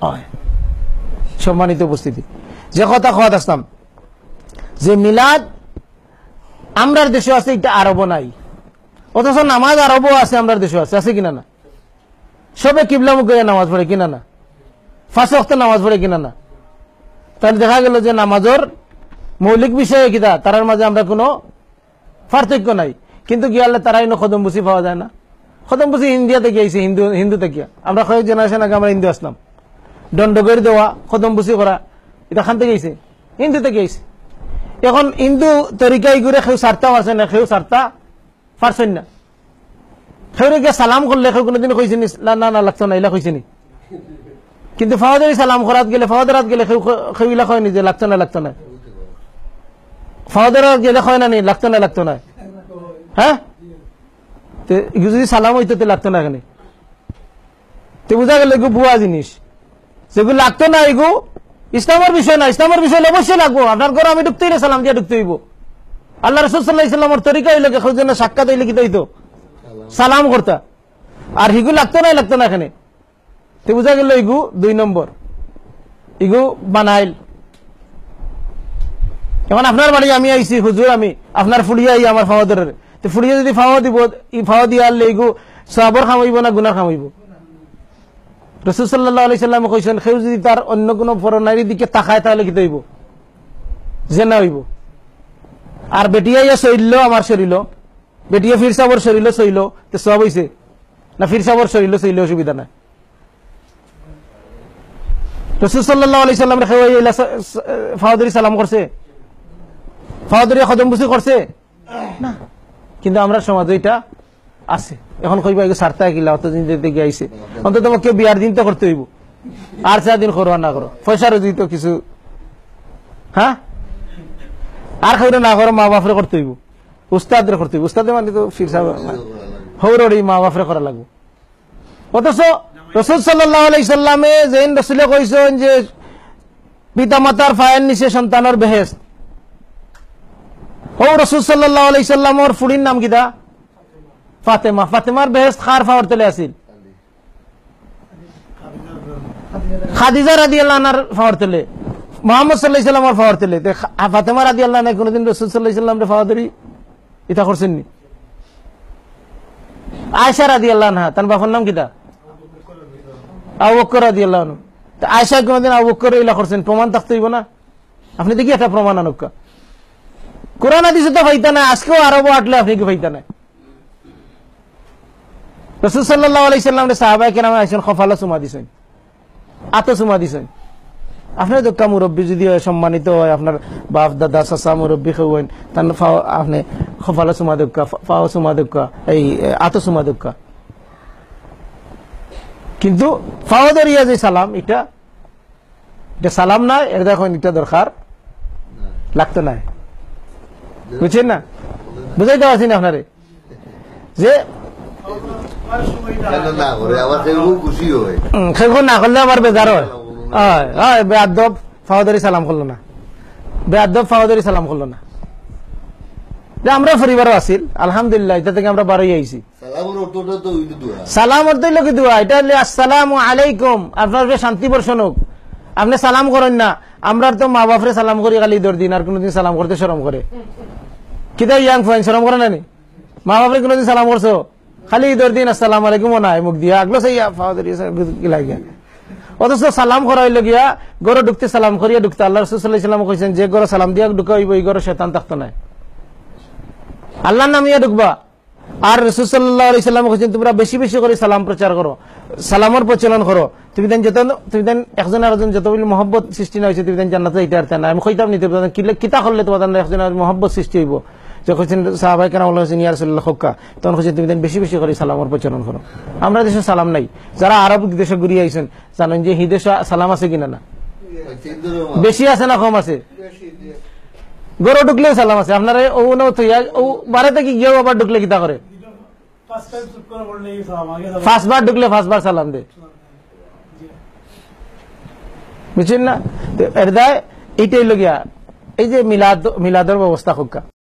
হয়। সম্মানিত উপস্থিতি। যে কথা খাওয়া আসতাম যে মিলাদ আমরার দেশে আছে, এটা আরবও নাই। অথচ নামাজ আরবও আছে, আমরার দেশে আছে। আছে কিনা না? সবে কিবলামুখ নামাজ পড়ে কিনা না? ফাঁস অক্ত নামাজ পড়ে কিনা না? তাহলে দেখা গেল যে নামাজের মৌলিক বিষয়ে কিতা, তারার মাঝে আমরা কোনো পার্থক্য নাই। কিন্তু কি আল্লাহ তারাই খদম বুসি পাওয়া যায় না? খদম বুসি ইন্ডিয়া থেকে হিন্দু হিন্দু থেকে আমরা কয়েক জেনারেশন আগে আমরা হিন্দু আসলাম। দণ্ড করে দেওয়া খদম বুসি করা এটা খান থেকে আইসে হিন্দু থেকে আইসে এখন হিন্দু তরিকাই করে কেউ সারতা পারছে না কেউ সারতা পারছেন না। সেউরে গিয়ে সালাম করলে কোনোদিন কইছে নি না না লাগতো না ইলা কইছে নি? কিন্তু ফাওয়াদের সালাম করাত গেলে ফাওয়াদারাত গেলে কেউ ইলা কয় যে লাগতো না লাগতো না। ফাওয়াদারাত গেলে কয় না নি লাগতো না লাগতো না। হ্যাঁ যদি সালাম হইতো লাগতো না এখানে তে বুঝা গেল ভুয়া জিনিস যেগুলো লাগতো না এগু ইসলামের বিষয় না, ইসলামের বিষয় অবশ্যই লাগবো। আপনার ঘরে আমি ঢুকতেই না, সালাম দিয়ে ঢুকতে হইব। আল্লাহ রসুল সাল্লাহ ইসলামের তরিকা হইলে কেউ সাক্ষাৎ হইলে কি হইতো সালাম করতা। আর হিগু লাগতো না লাগতো না এখানে। তো বুঝা গেল ইগু দুই নম্বর। ইগু বানাইল। এখন আপনার বাড়ি আমি আইছি, হুজুর আমি। আপনার ফুড়িয়া আমার ফাওয়াদের। তো ফুড়িয়া যদি ফাওয়া দিব ই ফাওয়া দিয়া আনলে ইগু সবর খামাইব না গুনার খামাইব? রসুল সাল্লাহ আলি সাল্লাম কইছেন সেও যদি তার অন্য কোনো পরনারীর দিকে তাকায় তাহলে কি হইব জেনা হইব। আর বেটিয়া শৈল আমার শরীর বেটিয়া ফির সাবর শরীর শৈল তো সব হইছে? না ফির সাবর শরীর শৈল অসুবিধা নাই। রসুল সাল্লাহ আলি সাল্লাম সালাম করছে? ফাওয়াদি খদম বুসি করছে? না। কিন্তু আমরা সমাজ এটা আছে। এখন কইবা সারতা কিলা অতদিন যেতে গিয়ে আইছে। অন্তত কেউ বিয়ার দিন তো করতে হইব। আর চার দিন করো আর না করো। পয়সা পয়সারও দিত কিছু হ্যাঁ? আর খাইলে না করো মা বাপরে করতে হইব। উস্তাদরে করতে হইব। উস্তাদে মানে তো ফির সাহেব হৌরড়ি মা বাপরে করা লাগবো। অথচ রসুল সাল্লাহ আলাইসাল্লামে যেন রসুলে কইছেন যে পিতা মাতার ফায়ের নিচে সন্তানের বেহেস হৌ রসুল সাল্লাহ আলাইসাল্লামর ফুড়ির নাম কিতা ফাতেমা ফাতেমার বেহেস্ত খার ফাওয়ার তেলে আসিল খাদিজা রাদি আল্লাহর ফাওয়ার তেলে মোহাম্মদ সাল্লাহ ইসলামর ফাওয়ার তেলে ফাতেমা রাদি আল্লাহ নাই কোনোদিন রসুল সাল্লাহ ইসলাম ফাওয়ার দেরি ইটা করছেন নি আয়সা রাদি আল্লাহ না তার বাপর নাম কিতা আবক্কর রাদি আল্লাহ আয়সা কোনোদিন আবক্কর ইলা করছেন প্রমাণ থাকতে হইব না আপনি দেখি একটা প্রমাণ আনুকা কোরআন আদিসে তো ফাইতা না আজকেও আরবও আটলে আপনি কি ফাইতা নাই রসুল সাল্লাহ আলাইসাল্লাম সাহাবাই কেন আইসেন খফালা চুমা দিছেন। আতো চুমা দিছেন। আপনার দক্কা মুরব্বী যদি সম্মানিত হয়, আপনার বাপ, দাদা, চাচা, মুরব্বী খেয়েন তার আপনি খফালা চুমা দক্কা ফাও চুমা দক্কা, এই আতো চুমা দক্কা। কিন্তু ফাও যে সালাম, এটা এটা সালাম নাই এর দেখুন এটা দরকার, লাগতো নাই। বুঝছেন না? বুঝাইতে পারছি না আপনারে। যে না করলে আবার বেজার হয় হয় বেআব ফাওয়াদারি সালাম করল না বেআব ফাওয়াদারি সালাম করল না যে আমরা পরিবারও আছিল আলহামদুলিল্লাহ এটা থেকে আমরা বারোই আইছি সালাম অর্থ লোক দোয়া এটা হলে আসসালাম আলাইকুম আপনার শান্তি বর্ষণ হোক আপনি সালাম করেন না আমরা তো মা বাপরে সালাম করি খালি ঈদের দিন আর কোনোদিন সালাম করতে সরম করে কিতা ইয়াং ফাইন সরম করে না নি মা বাপরে কোনোদিন সালাম করছ খালি ঈদের দিন আসসালাম আলাইকুম নাই মুখ দিয়া। আগলো সেই লাগিয়া অথচ সালাম করা হইল গিয়া গড় ঢুকতে সালাম করিয়া ঢুকতে আল্লাহ রসুল্লাহাম কইছেন, যে গড় সালাম দিয়া ঢুকা এই গড় শেতান থাকতো নাই। আল্লাহ নামিয়া ঢুকবা। আর রসুল্লাহ আলাইসাল্লাম কইছেন, তোমরা বেশি বেশি করে সালাম প্রচার করো, সালামর প্রচলন করো। তুমি দেন যত, তুমি দেন একজন আরেকজন যত বলি মহব্বত সৃষ্টি না হয়েছে তুমি দেন জান্নাতে এটা আর না। আমি কইতাম নিতে কিতা করলে তোমাদের একজন মহব্বত সৃষ্টি হইব। যে কইছেন সাহাবাই কেন বলা হয়েছে নিয়ারসুল্লাহ হক্কা তখন তুমি বেশি বেশি করে সালামর প্রচলন করো। আমরা দেশে সালাম নাই। যারা আরব দেশে ঘুরিয়ে আইছেন, জানেন যে হি দেশে সালাম আছে কিনা না? বেশি আছে না কম আছে? গরু ঢুকলেও সালাম আছে। আপনার ও ও বাড়িতে গিয়েও আবার ঢুকলে কিতা করে? ফার্স্টবার ঢুকলে ফার্স্টবার সালাম দে বুঝছেন না? এর এইটাই লগিয়া এই যে মিলাদ, মিলাদের ব্যবস্থা হোক